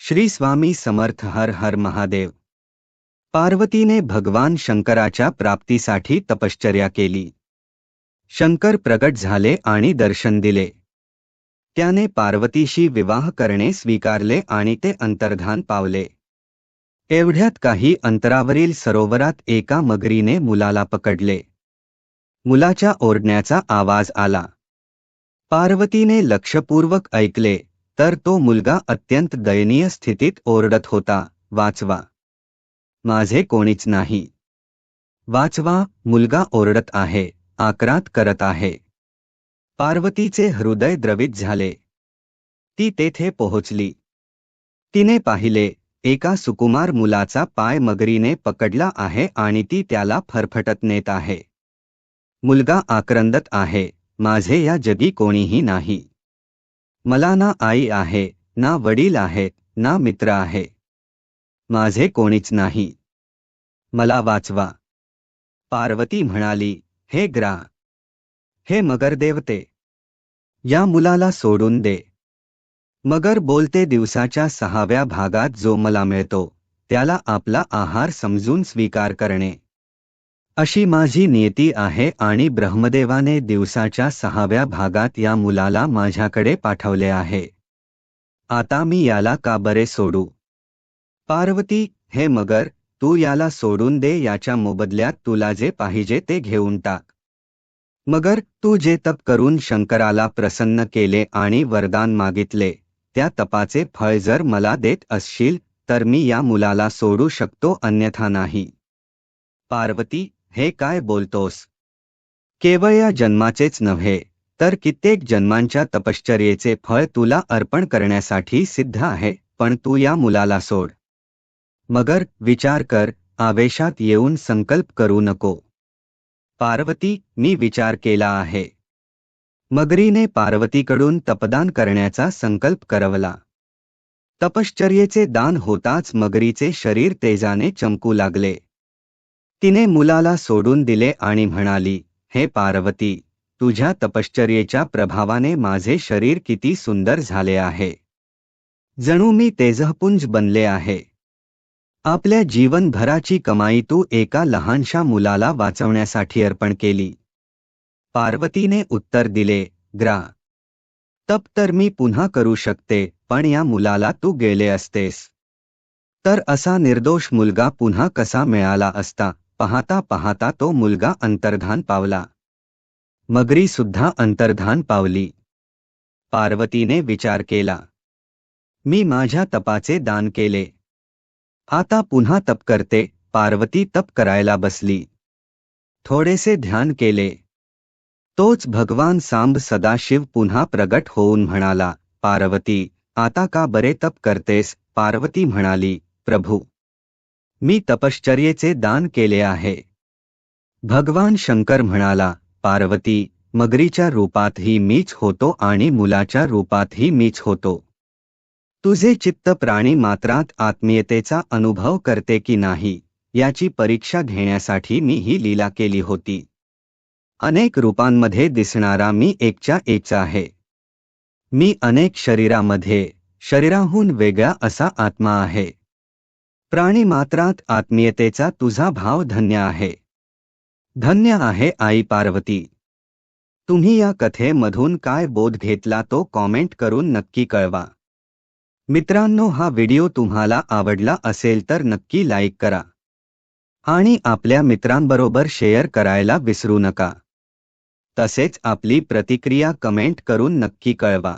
श्री स्वामी समर्थ हर हर महादेव. पार्वतीने भगवान शंकराच्या प्राप्तीसाठी तपश्चर्या केली. शंकर प्रगट झाले आणि दर्शन दिले. त्याने पार्वतीशी विवाह करणे स्वीकारले आणि ते अंतर्धान पावले. एवढ्यात काही अंतरावरील सरोवरात एका मगरीने मुलाला पकडले. मुलाच्या ओरडण्याचा आवाज आला. पार्वतीने लक्षपूर्वक ऐकले. तर तो मुलगा अत्यंत दयनीय स्थितीत ओरडत होता वाचवा. माझे कोणीच नाही. वाचवा मुलगा ओरडत आहे आक्रांत करत आहे. पार्वतीचे हृदय द्रवित झाले. ती तेथे पोहोचली. तिने पाहिले एका सुकुमार मुलाचा पाय मगरीने पकडला आहे आणि ती त्याला फरफटत नेत आहे. मुलगा आक्रंदत आहे माझे या जगी कोणीही नाही. मला ना आई आहे ना वडील आहेत ना मित्र आहे. माझे कोणीच नाही. मला वाचवा. पार्वती म्हणाली हे ग्रा. हे मगर देवते. या मुलाला सोडून दे. मगर बोलते दिवसाच्या सहाव्या भागात जो मला मिळतो त्याला आपला आहार समजून स्वीकार करणे. अशी माझी नियती आहे आणि ब्रह्मदेवाने दिवसाच्या सहाव्या भागात या मुलाला माझ्याकडे पाठवले आहे. आता मी याला का बरे सोडू? पार्वती हे मगर तू याला सोडून दे याच्या मोबदल्यात तुला जे पाहिजे ते घेऊन टाक. मगर तू जे तप करून शंकराला प्रसन्न केले आणि वरदान मागितले त्या तपाचे फळ जर मला देत असशील तर मी या मुलाला सोडू शकतो अन्यथा नाही. पार्वती हे काय बोलतोस? केवळ या जन्माचेच नव्हे तर कित्येक जन्मांच्या तपश्चर्येचे फळ तुला अर्पण करण्यासाठी सिद्ध आहे पण तू या मुलाला सोड. मगर विचार कर आवेशात येऊन संकल्प करू नको. पार्वती मी विचार केला आहे. मगरीने पार्वतीकडून तपदान करण्याचा संकल्प करवला. तपश्चर्येचे दान होताच मगरीचे शरीर तेजाने चमकू लागले. तिने मुलाला सोडून दिले आणि म्हणाली हे पार्वती तुझ्या तपश्चर्येच्या प्रभावाने माझे शरीर किती सुंदर झाले आहे. जणू मी तेजपुंज बनले आहे. आपल्या जीवनभराची कमाई तू एका लहानशा मुलाला वाचवण्यासाठी अर्पण केली. पार्वतीने उत्तर दिले ग्रा. तप तर मी पुन्हा करू शकते पण या मुलाला तू गेले असतेस. तर असा निर्दोष मुलगा पुन्हा कसा मिळाला असता? पाहता पाहता तो मुलगा अंतर्धान पावला. मगरी सुद्धा अंतर्धान पावली. पार्वतीने विचार केला. मी माझ्या तपाचे दान केले. आता पुन्हा तप करते पार्वती तप करायला बसली. थोडेसे ध्यान केले. तोच भगवान सांब सदाशिव पुन्हा प्रगट होऊन म्हणाला पार्वती आता का बरे तप करतेस? पार्वती म्हणाली प्रभू मी तपश्चर्येचे दान केले आहे. भगवान शंकर म्हणाला पार्वती मगरीच्या रूपातही मीच होतो आणि मुलाच्या रूपातही मीच होतो. तुझे चित्त प्राणी मात्रात आत्मीयतेचा अनुभव करते की नाही याची परीक्षा घेण्यासाठी मी ही लीला केली होती. अनेक रूपांमध्ये दिसणारा मी एकच्या एकचा आहे. मी अनेक शरीरामध्ये शरीराहून वेगळा असा आत्मा आहे. प्राणी मात्रात आत्मीयतेचा तुझा भाव धन्य आहे. धन्य आहे आई पार्वती. तुम्ही या कथेमधून काय बोध घेतला तो कॉमेंट करून नक्की कळवा. मित्रांनो हा व्हिडिओ तुम्हाला आवडला असेल तर नक्की लाईक करा. आणि आपल्या मित्रांबरोबर शेअर करायला विसरू नका. तसेच आपली प्रतिक्रिया कमेंट करून नक्की कळवा.